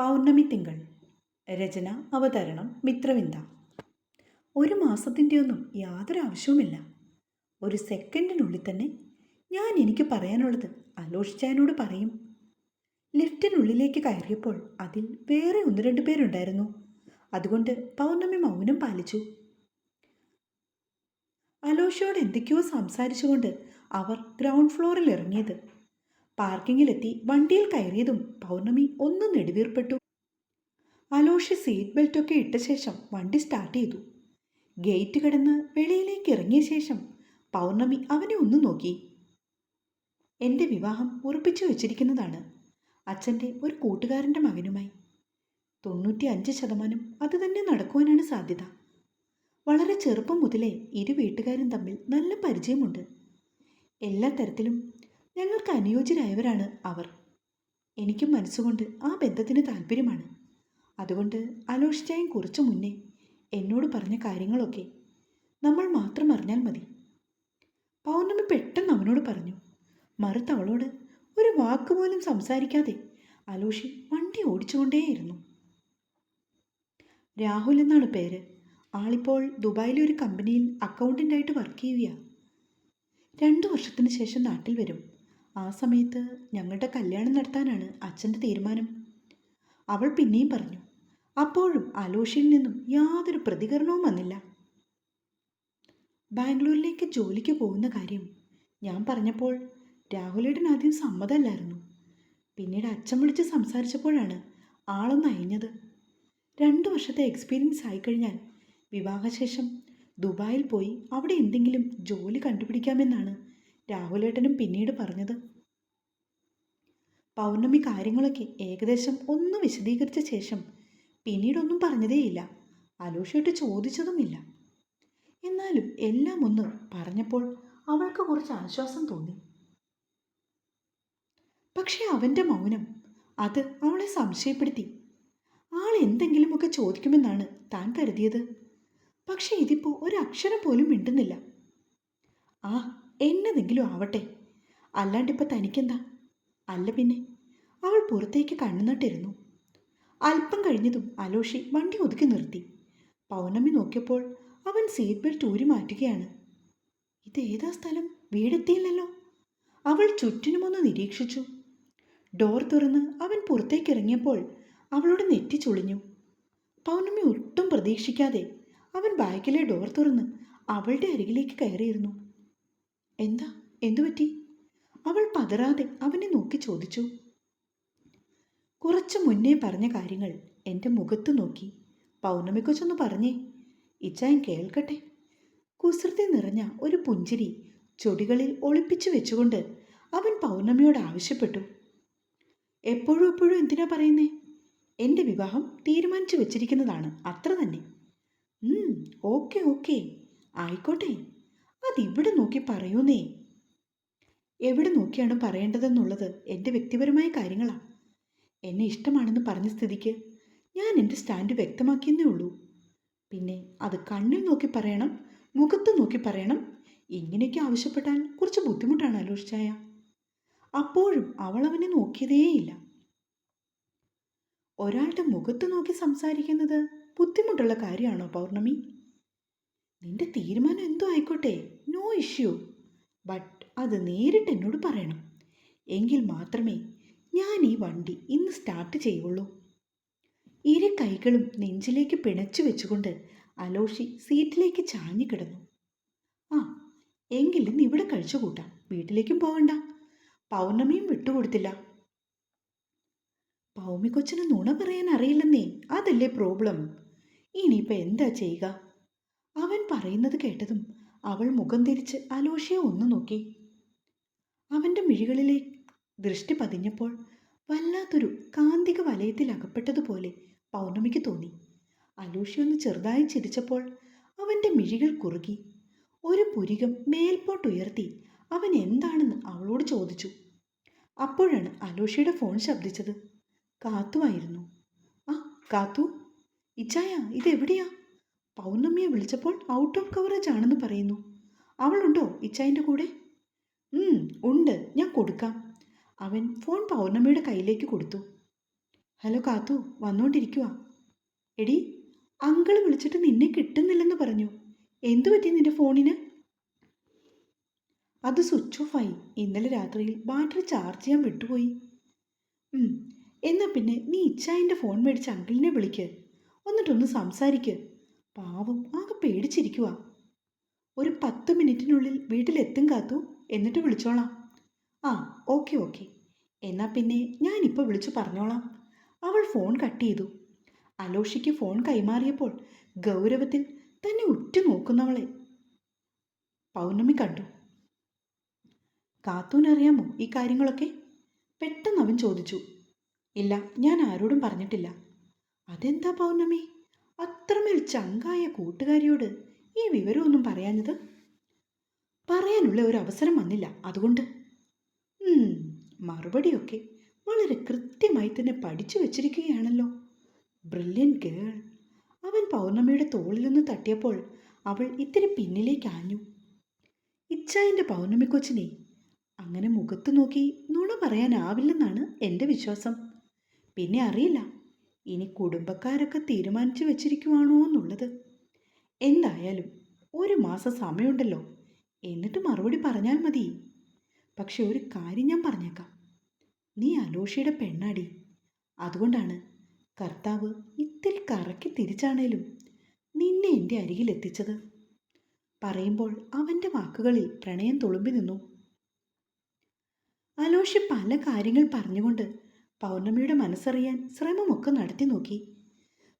പൗർണമി തിങ്കൾ. രചന അവതരണം മിത്രവിന്ദ. ഒരു മാസത്തിന്റെ ഒന്നും യാതൊരു ആവശ്യവുമില്ല. ഒരു സെക്കൻഡിനുള്ളിൽ തന്നെ ഞാൻ എനിക്ക് പറയാനുള്ളത് അലോഷിച്ചായനോട് പറയും. ലിഫ്റ്റിനുള്ളിലേക്ക് കയറിയപ്പോൾ അതിൽ വേറെ ഒന്ന് രണ്ട് പേരുണ്ടായിരുന്നു. അതുകൊണ്ട് പൗർണമി മൗനം പാലിച്ചു. അലോഷയോട് എന്തൊക്കെയോ സംസാരിച്ചുകൊണ്ട് അവർ ഗ്രൗണ്ട് ഫ്ലോറിൽ ഇറങ്ങിയത് പാർക്കിങ്ങിലെത്തി വണ്ടിയിൽ കയറിയതും പൗർണമി ഒന്ന് നെടുവീർപ്പെട്ടു. അലോഷി സീറ്റ് ബെൽറ്റൊക്കെ ഇട്ട ശേഷം വണ്ടി സ്റ്റാർട്ട് ചെയ്തു. ഗേറ്റ് കടന്ന് വെളിയിലേക്ക് ഇറങ്ങിയ ശേഷം പൗർണമി അവനെ ഒന്ന് നോക്കി. എന്റെ വിവാഹം ഉറപ്പിച്ചു വച്ചിരിക്കുന്നതാണ്. അച്ഛന്റെ ഒരു കൂട്ടുകാരന്റെ മകനുമായി. തൊണ്ണൂറ്റി അഞ്ച് ശതമാനം അത് തന്നെ നടക്കുവാനാണ് സാധ്യത. വളരെ ചെറുപ്പം മുതലേ ഇരു വീട്ടുകാരും തമ്മിൽ നല്ല പരിചയമുണ്ട്. എല്ലാ തരത്തിലും ഞങ്ങൾക്ക് അനുയോജ്യരായവരാണ് അവർ. എനിക്കും മനസ്സുകൊണ്ട് ആ ബന്ധത്തിന് താല്പര്യമാണ് അതുകൊണ്ട് അലോഷിച്ചായും കുറച്ചു മുന്നേ എന്നോട് പറഞ്ഞ കാര്യങ്ങളൊക്കെ നമ്മൾ മാത്രം അറിഞ്ഞാൽ മതി. പൗർണമി പെട്ടെന്ന് അവനോട് പറഞ്ഞു. മറുത്ത് അവളോട് ഒരു വാക്കുപോലും സംസാരിക്കാതെ അലോഷി വണ്ടി ഓടിച്ചുകൊണ്ടേയിരുന്നു. രാഹുൽ എന്നാണ് പേര്. ആളിപ്പോൾ ദുബായിലെ ഒരു കമ്പനിയിൽ അക്കൗണ്ടന്റായിട്ട് വർക്ക് ചെയ്യുകയാണ് രണ്ടു വർഷത്തിന് ശേഷം നാട്ടിൽ വരും. ആ സമയത്ത് ഞങ്ങളുടെ കല്യാണം നടത്താനാണ് അച്ഛന്റെ തീരുമാനം. അവൾ പിന്നെയും പറഞ്ഞു അപ്പോഴും അലോഷിയിൽ നിന്നും യാതൊരു പ്രതികരണവും വന്നില്ല. ബാംഗ്ലൂരിലേക്ക് ജോലിക്ക് പോകുന്ന കാര്യം ഞാൻ പറഞ്ഞപ്പോൾ രാഹുലേടൻ ആദ്യം സമ്മതമല്ലായിരുന്നു. പിന്നീട് അച്ഛൻ വിളിച്ച് സംസാരിച്ചപ്പോഴാണ് ആളൊന്ന് അയഞ്ഞത്. രണ്ട് വർഷത്തെ എക്സ്പീരിയൻസ് ആയിക്കഴിഞ്ഞാൽ വിവാഹശേഷം ദുബായിൽ പോയി അവിടെ എന്തെങ്കിലും ജോലി കണ്ടുപിടിക്കാമെന്നാണ് രാഹുലേട്ടനും പിന്നീട് പറഞ്ഞത്. പൗർണമി കാര്യങ്ങളൊക്കെ ഏകദേശം ഒന്ന് വിശദീകരിച്ച ശേഷം പിന്നീടൊന്നും പറഞ്ഞതേയില്ല. അലൂഷയോട്ട് ചോദിച്ചതുമില്ല. എന്നാലും എല്ലാം ഒന്ന് പറഞ്ഞപ്പോൾ അവൾക്ക് കുറച്ച് ആശ്വാസം തോന്നി. പക്ഷേ അവന്റെ മൗനം അത് അവളെ സംശയപ്പെടുത്തി. ആൾ എന്തെങ്കിലുമൊക്കെ ചോദിക്കുമെന്നാണ് താൻ കരുതിയത്. പക്ഷെ ഇതിപ്പോൾ ഒരക്ഷരം പോലും മിണ്ടുന്നില്ല. ആ എന്നതെങ്കിലും ആവട്ടെ. അല്ലാണ്ടിപ്പോൾ തനിക്കെന്താ? അല്ല പിന്നെ അവൾ പുറത്തേക്ക് കണ്ണുനട്ടിരുന്നു. അല്പം കഴിഞ്ഞതും അലോഷി വണ്ടി ഒതുക്കി നിർത്തി. പൗർണമി നോക്കിയപ്പോൾ അവൻ സീറ്റ് ബെൽറ്റ് ഊരി മാറ്റുകയാണ്. ഇതേതാ സ്ഥലം? വീടെത്തിയില്ലല്ലോ. അവൾ ചുറ്റിനുമൊന്ന് നിരീക്ഷിച്ചു. ഡോർ തുറന്ന് അവൻ പുറത്തേക്കിറങ്ങിയപ്പോൾ അവളോട് നെറ്റി ചുളിഞ്ഞു. പൗർണമി ഒട്ടും പ്രതീക്ഷിക്കാതെ അവൻ ബാഗിലെ ഡോർ തുറന്ന് അവളുടെ അരികിലേക്ക് കയറിയിരുന്നു. എന്താ? എന്തുപറ്റി അവൾ പതറാതെ അവനെ നോക്കി ചോദിച്ചു. കുറച്ചു മുന്നേ പറഞ്ഞ കാര്യങ്ങൾ എന്റെ മുഖത്ത് നോക്കി. പൗർണമിക്കൊച്ചൊന്ന് പറഞ്ഞേ. ഇച്ചായൻ കേൾക്കട്ടെ. കുസൃതി നിറഞ്ഞ ഒരു പുഞ്ചിരി ചൊടികളിൽ ഒളിപ്പിച്ചു വെച്ചുകൊണ്ട് അവൻ പൗർണമിയോട് ആവശ്യപ്പെട്ടു. എപ്പോഴും എപ്പോഴും എന്തിനാ പറയുന്നേ? എന്റെ വിവാഹം തീരുമാനിച്ചു വെച്ചിരിക്കുന്നതാണ്. അത്ര തന്നെ. Okay okay. ആയിക്കോട്ടെ. അതിവിടെ നോക്കി പറയൂന്നേ. എവിടെ നോക്കിയാണ് പറയേണ്ടതെന്നുള്ളത് എന്റെ വ്യക്തിപരമായ കാര്യങ്ങളാണ് എന്നെ ഇഷ്ടമാണെന്ന് പറഞ്ഞ സ്ഥിതിക്ക് ഞാൻ എന്റെ സ്റ്റാൻഡ് വ്യക്തമാക്കിയെന്നേ ഉള്ളൂ. പിന്നെ അത് കണ്ണിൽ നോക്കി പറയണം മുഖത്ത് നോക്കി പറയണം ഇങ്ങനെയൊക്കെ ആവശ്യപ്പെട്ടാൽ കുറച്ച് ബുദ്ധിമുട്ടാണ് ആലോചിച്ചായ അപ്പോഴും അവൾ അവനെ നോക്കിയതേയില്ല. ഒരാളുടെ മുഖത്ത് നോക്കി സംസാരിക്കുന്നത് ബുദ്ധിമുട്ടുള്ള കാര്യമാണോ പൗർണമി? നിന്റെ തീരുമാനം എന്തോ ആയിക്കോട്ടെ നോ ഇഷ്യൂ ബട്ട് അത് നേരിട്ട് എന്നോട് പറയണം. എങ്കിൽ മാത്രമേ ഞാൻ ഈ വണ്ടി ഇന്ന് സ്റ്റാർട്ട് ചെയ്യുള്ളൂ. ഇരു കൈകളും നെഞ്ചിലേക്ക് പിണച്ചു വെച്ചുകൊണ്ട് അലോഷി സീറ്റിലേക്ക് ചാഞ്ഞു കിടന്നു. ആ എങ്കിൽ ഇവിടെ കഴിച്ചു കൂട്ടാം. വീട്ടിലേക്കും പോകണ്ട പൗർണമിയും വിട്ടുകൊടുത്തില്ല. പൗമി കൊച്ചിന് നുണ പറയാൻ അറിയില്ലെന്നേ അതല്ലേ പ്രോബ്ലം ഇനിയിപ്പോൾ എന്താ ചെയ്യുക? പറയുന്നത് കേട്ടതും അവൾ മുഖം തിരിച്ച് അലോഷയെ ഒന്ന് നോക്കി. അവന്റെ മിഴികളിലെ ദൃഷ്ടി പതിഞ്ഞപ്പോൾ വല്ലാത്തൊരു കാന്തിക വലയത്തിൽ അകപ്പെട്ടതുപോലെ പൗർണമിക്ക് തോന്നി. അലൂഷി ഒന്ന് ചെറുതായി ചിരിച്ചപ്പോൾ അവന്റെ മിഴികൾ കുറുകി. ഒരു പുരികം മേൽപോട്ടുയർത്തി അവൻ എന്താണെന്ന് അവളോട് ചോദിച്ചു. അപ്പോഴാണ് അലൂഷയുടെ ഫോൺ ശബ്ദിച്ചത്. കാത്തു ആയിരുന്നു. ആ കാത്തു? ഇച്ചായ ഇതെവിടെയാ? പൗർണമിയെ വിളിച്ചപ്പോൾ ഔട്ട് ഓഫ് കവറേജ് ആണെന്ന് പറയുന്നു. അവളുണ്ടോ ഇച്ചായന്റെ കൂടെ? ഉണ്ട്. ഞാൻ കൊടുക്കാം. അവൻ ഫോൺ പൗർണമിയുടെ കയ്യിലേക്ക് കൊടുത്തു. ഹലോ കാത്തു വന്നുകൊണ്ടിരിക്കുക എടി അങ്കിൾ വിളിച്ചിട്ട് നിന്നെ കിട്ടുന്നില്ലെന്ന് പറഞ്ഞു. എന്തു പറ്റി നിന്റെ ഫോണിന്? അത് സ്വിച്ച് ഓഫായി ഇന്നലെ രാത്രിയിൽ ബാറ്ററി ചാർജ് ചെയ്യാൻ വിട്ടുപോയി. എന്നാൽ എന്നാ പിന്നെ നീ ഇച്ചായന്റെ ഫോൺ മേടിച്ച് അങ്കിളിനെ വിളിക്ക്. എന്നിട്ടൊന്ന് സംസാരിക്ക്. പാവം ആകെ പേടിച്ചിരിക്കുക ഒരു പത്ത് മിനിറ്റിനുള്ളിൽ വീട്ടിലെത്തും കാത്തു. എന്നിട്ട് വിളിച്ചോളാം. ആ ഓക്കെ ഓക്കെ. എന്നാ പിന്നെ ഞാനിപ്പോൾ വിളിച്ചു പറഞ്ഞോളാം. അവൾ ഫോൺ കട്ട് ചെയ്തു. അലോഷിക്ക് ഫോൺ കൈമാറിയപ്പോൾ ഗൗരവത്തിൽ തന്നെ ഉറ്റുനോക്കുന്നവളെ. പൗർണമി കണ്ടു. കാത്തൂനറിയാമോ ഈ കാര്യങ്ങളൊക്കെ? പെട്ടെന്ന് അവൻ ചോദിച്ചു. ഇല്ല ഞാൻ ആരോടും പറഞ്ഞിട്ടില്ല. അതെന്താ പൗർണമി? അത്രമേൽ ചങ്കായ കൂട്ടുകാരിയോട് ഈ വിവരമൊന്നും പറയാഞ്ഞത്? പറയാനുള്ള ഒരു അവസരം വന്നില്ല. അതുകൊണ്ട് മറുപടിയൊക്കെ വളരെ കൃത്യമായി തന്നെ പഠിച്ചു വച്ചിരിക്കുകയാണല്ലോ. ബ്രില്യൻ ഗേൾ അവൻ പൗർണമിയുടെ തോളിലൊന്ന് തട്ടിയപ്പോൾ അവൾ ഇത്തിരി പിന്നിലേക്ക് ആഞ്ഞു. ഇച്ചായന്റെ പൗർണമി കൊച്ചിനെ അങ്ങനെ മുഖത്ത് നോക്കി നുണ പറയാനാവില്ലെന്നാണ് എന്റെ വിശ്വാസം. പിന്നെ അറിയില്ല. ഇനി കുടുംബക്കാരൊക്കെ തീരുമാനിച്ചു വെച്ചിരിക്കുവാണോ എന്നുള്ളത്. എന്തായാലും ഒരു മാസം സമയമുണ്ടല്ലോ. എന്നിട്ട് മറുപടി പറഞ്ഞാൽ മതി. പക്ഷെ ഒരു കാര്യം ഞാൻ പറഞ്ഞേക്കാം. നീ അലോഷയുടെ പെണ്ണാടി. അതുകൊണ്ടാണ് കർത്താവ് ഇത്തിരി കറക്കി തിരിച്ചാണേലും നിന്നെ എന്റെ അരികിൽ എത്തിച്ചത്. പറയുമ്പോൾ അവന്റെ വാക്കുകളിൽ പ്രണയം തുളുമ്പി നിന്നു. അലോഷി പല കാര്യങ്ങൾ പറഞ്ഞുകൊണ്ട് പൗർണമിയുടെ മനസ്സറിയാൻ ശ്രമമൊക്കെ നടത്തി നോക്കി.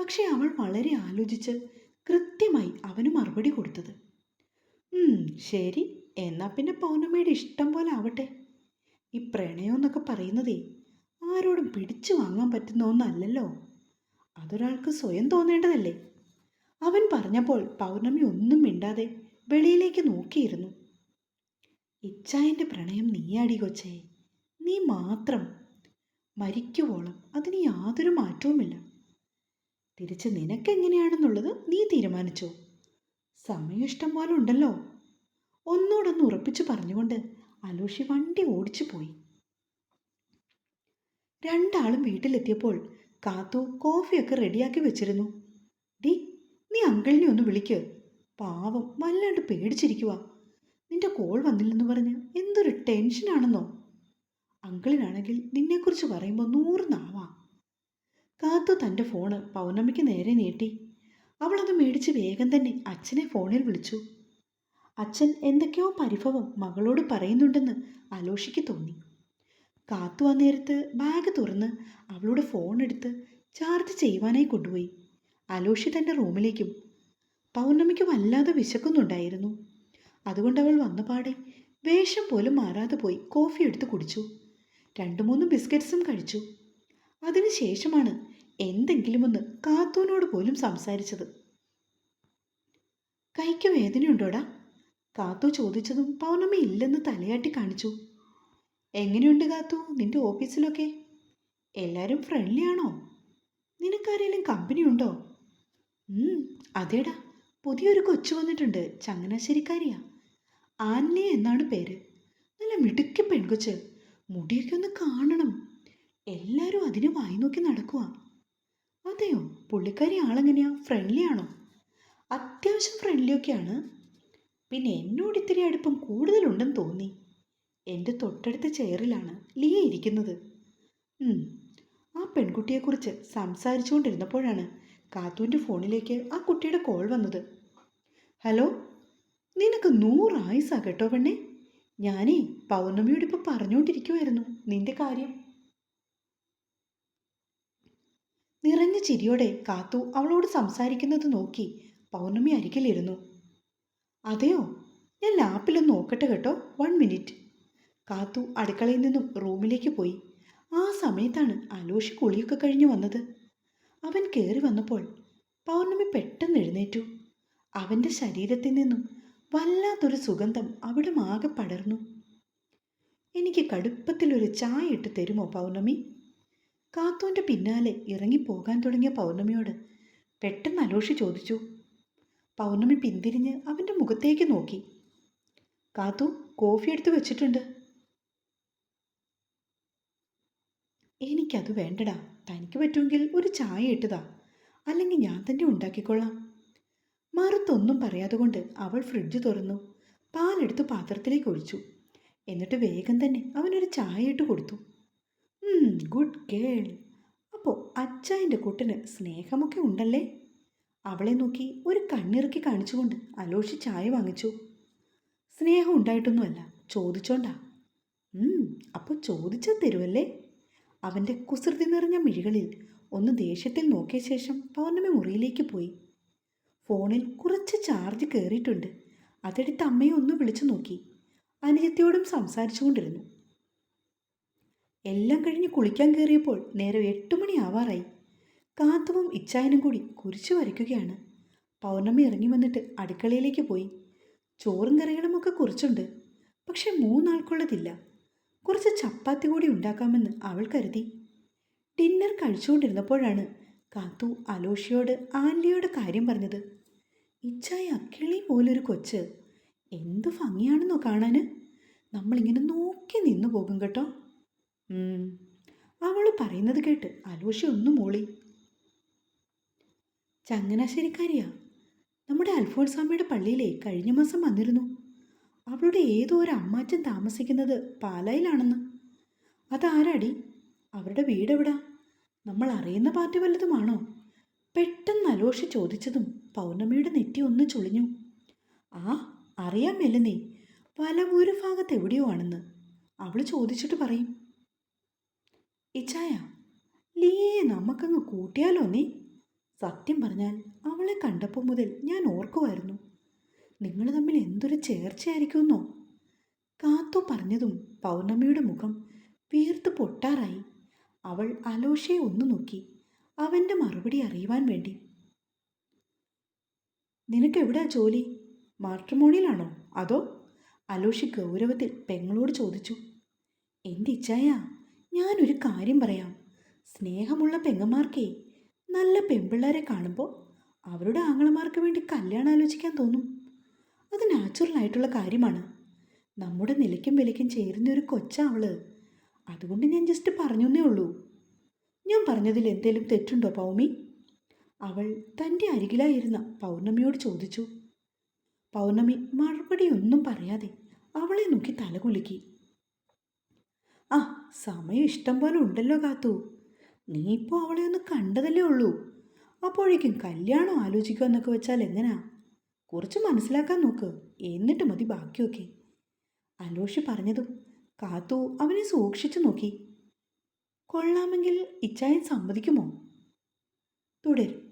പക്ഷെ അവൾ വളരെ ആലോചിച്ച് കൃത്യമായി അവന് മറുപടി കൊടുത്തത്. "ഉം, ശരി. എന്നാ പിന്നെ പൗർണമിയുടെ ഇഷ്ടം പോലെ ആവട്ടെ. ഈ പ്രണയം എന്നൊക്കെ പറയുന്നതേ ആരോടും പിടിച്ചു വാങ്ങാൻ പറ്റുന്ന ഒന്നല്ലല്ലോ അതൊരാൾക്ക് സ്വയം തോന്നേണ്ടതല്ലേ? അവൻ പറഞ്ഞപ്പോൾ പൗർണമി ഒന്നും മിണ്ടാതെ വെളിയിലേക്ക് നോക്കിയിരുന്നു. ഇച്ചായന്റെ പ്രണയം നീയാടി കൊച്ചേ. നീ മാത്രം മരിക്കുവോളം അതിന് യാതൊരു മാറ്റവുമില്ല. തിരിച്ച് നിനക്കെങ്ങനെയാണെന്നുള്ളത് നീ തീരുമാനിച്ചോ? സമയം ഇഷ്ടം പോലെ ഉണ്ടല്ലോ. ഒന്നോടൊന്ന് ഉറപ്പിച്ചു പറഞ്ഞുകൊണ്ട് അലോഷി വണ്ടി ഓടിച്ചു പോയി രണ്ടാളും വീട്ടിലെത്തിയപ്പോൾ കാത്തു കോഫിയൊക്കെ റെഡിയാക്കി വെച്ചിരുന്നു. ഡി നീ അങ്കിളിനെ ഒന്ന് വിളിക്ക്. പാവം വല്ലാണ്ട് പേടിച്ചിരിക്കുക നിന്റെ കോൾ വന്നില്ലെന്ന് പറഞ്ഞ് എന്തൊരു ടെൻഷനാണെന്നോ? അങ്കിളിനാണെങ്കിൽ നിന്നെക്കുറിച്ച് പറയുമ്പോൾ നൂറ് നാവാ. കാത്തു തന്റെ ഫോണ് പൗർണമിക്ക് നേരെ നീട്ടി. അവളത് മേടിച്ച് വേഗം തന്നെ അച്ഛനെ ഫോണിൽ വിളിച്ചു. അച്ഛൻ എന്തൊക്കെയോ പരിഭവം മകളോട് പറയുന്നുണ്ടെന്ന് അലോഷിക്ക് തോന്നി. കാത്തു ആ നേരത്ത് ബാഗ് തുറന്ന് അവളുടെ ഫോൺ എടുത്ത് ചാർജ് ചെയ്യുവാനായി കൊണ്ടുപോയി. അലോഷി തന്റെ റൂമിലേക്കും പൗർണമിക്ക് വല്ലാതെ വിശക്കുന്നുണ്ടായിരുന്നു. അതുകൊണ്ട് അവൾ വന്നപാടെ വേഷം പോലും മാറാതെ പോയി കോഫി എടുത്ത് കുടിച്ചു. രണ്ടു മൂന്ന് ബിസ്ക്കറ്റ്സും കഴിച്ചു. അതിനുശേഷമാണ് എന്തെങ്കിലുമൊന്ന് കാത്തൂനോട് പോലും സംസാരിച്ചത്. കൈക്ക് വേദനയുണ്ടോടാ? കാത്തു ചോദിച്ചതും പൗർണമി ഇല്ലെന്ന് തലയാട്ടി കാണിച്ചു. എങ്ങനെയുണ്ട് കാത്തു? നിന്റെ ഓഫീസിലൊക്കെ? എല്ലാവരും ഫ്രണ്ട്ലി ആണോ? നിനക്കാരേലും കമ്പനി ഉണ്ടോ? അതേടാ. പുതിയൊരു കൊച്ചു വന്നിട്ടുണ്ട്. ചങ്ങനാശ്ശേരിക്കാരിയാ. ആൻലി എന്നാണ് പേര്. നല്ല മിടുക്കി പെൺകൊച്ച്. മുടിയൊക്കെ ഒന്ന് കാണണം. എല്ലാവരും അതിനെ വായി നോക്കി നടക്കുക അതെയോ? പുള്ളിക്കാരി ആളെങ്ങനെയാ? ഫ്രണ്ട്ലി ആണോ? അത്യാവശ്യം ഫ്രണ്ട്ലി ഒക്കെയാണ്. പിന്നെ എന്നോട് ഇത്തിരി അടുപ്പം കൂടുതലുണ്ടെന്ന് തോന്നി. എന്റെ തൊട്ടടുത്ത ചെയറിലാണ് ലിയ ഇരിക്കുന്നത്. ആ പെൺകുട്ടിയെക്കുറിച്ച് സംസാരിച്ചുകൊണ്ടിരുന്നപ്പോഴാണ് കാത്തുവിന്റെ ഫോണിലേക്ക് ആ കുട്ടിയുടെ കോൾ വന്നത്. ഹലോ? നിനക്ക് നൂറായുസാ കേട്ടോ പെണ്ണേ? ഞാനേ പൗർണമിയോട് ഇപ്പം പറഞ്ഞുകൊണ്ടിരിക്കുമായിരുന്നു നിന്റെ കാര്യം. നിറഞ്ഞ ചിരിയോടെ കാത്തു അവളോട് സംസാരിക്കുന്നത് നോക്കി പൗർണമി അരികിലിരുന്നു. അതെയോ? ഞാൻ ലാപ്പിലൊന്ന് നോക്കട്ടെ കേട്ടോ. One minute. കാത്തു അടുക്കളയിൽ നിന്നും റൂമിലേക്ക് പോയി. ആ സമയത്താണ് അലോഷ് കുളിയൊക്കെ കഴിഞ്ഞു വന്നത്. അവൻ കയറി വന്നപ്പോൾ പൗർണമി പെട്ടെന്ന് എഴുന്നേറ്റു. അവന്റെ ശരീരത്തിൽ നിന്നും വല്ലാത്തൊരു സുഗന്ധം അവിടെ ആകെ പടർന്നു. എനിക്ക് കടുപ്പത്തിലൊരു ചായ ഇട്ട് തരുമോ പൗർണമി? കാത്തൂന്റെ പിന്നാലെ ഇറങ്ങിപ്പോകാൻ തുടങ്ങിയ പൗർണമിയോട് പെട്ടെന്ന് അലോഷി ചോദിച്ചു. പൗർണമി പിന്തിരിഞ്ഞ് അവന്റെ മുഖത്തേക്ക് നോക്കി. കാത്തു കോഫി എടുത്ത് വെച്ചിട്ടുണ്ട്. എനിക്കത് വേണ്ടടാ. തനിക്ക് പറ്റുമെങ്കിൽ ഒരു ചായ ഇട്ടതാ. അല്ലെങ്കിൽ ഞാൻ തന്നെ ഉണ്ടാക്കിക്കൊള്ളാം. മറുത്തൊന്നും പറയാതെ കൊണ്ട് അവൾ ഫ്രിഡ്ജ് തുറന്നു. പാലെടുത്ത് പാത്രത്തിലേക്ക് ഒഴിച്ചു. എന്നിട്ട് വേഗം തന്നെ അവനൊരു ചായ ഇട്ട് കൊടുത്തു ഗുഡ് കേൾ അപ്പോൾ അച്ചായന്റെ കുട്ടന് സ്നേഹമൊക്കെ ഉണ്ടല്ലേ? അവളെ നോക്കി ഒരു കണ്ണിറുക്കി കാണിച്ചുകൊണ്ട് അലോഷി ചായ വാങ്ങിച്ചു. സ്നേഹം ഉണ്ടായിട്ടൊന്നുമല്ല ചോദിച്ചോണ്ടാ. അപ്പോൾ ചോദിച്ചാൽ തരുമല്ലേ അവന്റെ കുസൃതി നിറഞ്ഞ മിഴികളിൽ ഒന്ന് ദേഷ്യത്തിൽ നോക്കിയ ശേഷം പൗർണമി മുറിയിലേക്ക് പോയി. ഫോണിൽ കുറച്ച് ചാർജ് കയറിയിട്ടുണ്ട്. അതെടുത്ത് അമ്മയെ ഒന്ന് വിളിച്ചു നോക്കി. അനുജത്തിയോടും സംസാരിച്ചുകൊണ്ടിരുന്നു. എല്ലാം കഴിഞ്ഞ് കുളിക്കാൻ കയറിയപ്പോൾ നേരെ എട്ട് മണി ആവാറായി. കാത്തുവും ഇച്ചായനും കൂടി കുരിച്ചു വരയ്ക്കുകയാണ്. പൗർണമി ഇറങ്ങി വന്നിട്ട് അടുക്കളയിലേക്ക് പോയി. ചോറും കറികളുമൊക്കെ കുറിച്ചുണ്ട്. പക്ഷെ മൂന്നാൾക്കുള്ളതില്ല. കുറച്ച് ചപ്പാത്തി കൂടി ഉണ്ടാക്കാമെന്ന് അവൾ കരുതി. ഡിന്നർ കഴിച്ചുകൊണ്ടിരുന്നപ്പോഴാണ് കാത്തു അലോഷിയോട് ആൻലിയോട് കാര്യം പറഞ്ഞത്. ഇച്ചായ അക്കിളി പോലൊരു കൊച്ച്. എന്ത് ഭംഗിയാണെന്നോ കാണാൻ നമ്മളിങ്ങനെ നോക്കി നിന്നു പോകും കേട്ടോ. അവൾ പറയുന്നത് കേട്ട് അലോഷി ഒന്നും മൂളി. ചങ്ങനാശ്ശേരിക്കാരിയാ. നമ്മുടെ അൽഫോൺസാമ്മയുടെ പള്ളിയിലെ കഴിഞ്ഞ മാസം വന്നിരുന്നു. അവളുടെ ഏതോ ഒരു അമ്മാച്ചൻ താമസിക്കുന്നത് പാലായിലാണെന്ന്. അതാരാടി? അവരുടെ വീടെവിടാ? നമ്മൾ അറിയുന്ന പാർട്ടി വല്ലതുമാണോ? പെട്ടെന്ന് അലോഷി ചോദിച്ചതും പൗർണമിയുടെ നെറ്റി ഒന്ന് ചൊളിഞ്ഞു. ആ അറിയാൻ മെല്ലുന്നേ വലവൂര് ഭാഗത്ത് എവിടെയോ ആണെന്ന്. അവൾ ചോദിച്ചിട്ട് പറയും. ഇച്ചായ ലീയെ നമുക്കങ്ങ് കൂട്ടിയാലോ നീ? സത്യം പറഞ്ഞാൽ അവളെ കണ്ടപ്പോൾ മുതൽ ഞാൻ ഓർക്കുമായിരുന്നു നിങ്ങൾ തമ്മിൽ എന്തൊരു ചേർച്ചയായിരിക്കുമെന്നോ? കാത്തു പറഞ്ഞതും പൗർണമിയുടെ മുഖം വീർത്ത് പൊട്ടാറായി. അവൾ അലോഷയെ ഒന്ന് നോക്കി. അവന്റെ മറുപടി അറിയുവാൻ വേണ്ടി. നിനക്ക് എവിടാ ജോലി? മാട്രിമോണിയിലാണോ? അതോ? അലോഷി ഗൗരവത്തിൽ പെങ്ങളോട് ചോദിച്ചു. എന്തിച്ചായ ഞാനൊരു കാര്യം പറയാം. സ്നേഹമുള്ള പെങ്ങന്മാർക്കേ നല്ല പെൺപിള്ളേരെ കാണുമ്പോൾ അവരുടെ ആങ്ങളമാർക്ക് വേണ്ടി കല്യാണം ആലോചിക്കാൻ തോന്നും. അത് നാച്ചുറൽ ആയിട്ടുള്ള കാര്യമാണ്. നമ്മുടെ നിലയ്ക്കും വിലയ്ക്കും ചേരുന്ന ഒരു കൊച്ചാവൾ അതുകൊണ്ട് ഞാൻ ജസ്റ്റ് പറഞ്ഞേ ഉള്ളൂ. ഞാൻ പറഞ്ഞതിൽ എന്തെങ്കിലും തെറ്റുണ്ടോ പൗമി? അവൾ തന്റെ അരികിലായിരുന്ന പൗർണമിയോട് ചോദിച്ചു. പൗർണമി മറുപടി ഒന്നും പറയാതെ അവളെ നോക്കി തലകുലുക്കി ആ സമയം ഇഷ്ടം പോലെ ഉണ്ടല്ലോ കാത്തു. നീ ഇപ്പോൾ അവളെ ഒന്ന് കണ്ടതല്ലേ ഉള്ളൂ. അപ്പോഴേക്കും കല്യാണം ആലോചിക്കുക എന്നൊക്കെ വെച്ചാൽ എങ്ങനാ? കുറച്ച് മനസ്സിലാക്കാൻ നോക്ക് എന്നിട്ട് മതി ബാക്കിയൊക്കെ. അലോഷി പറഞ്ഞതും കാത്തു അവനെ സൂക്ഷിച്ചു നോക്കി. കൊള്ളാമെങ്കിൽ ഇച്ചായൻ സമ്മതിക്കുമോ? തുടരും.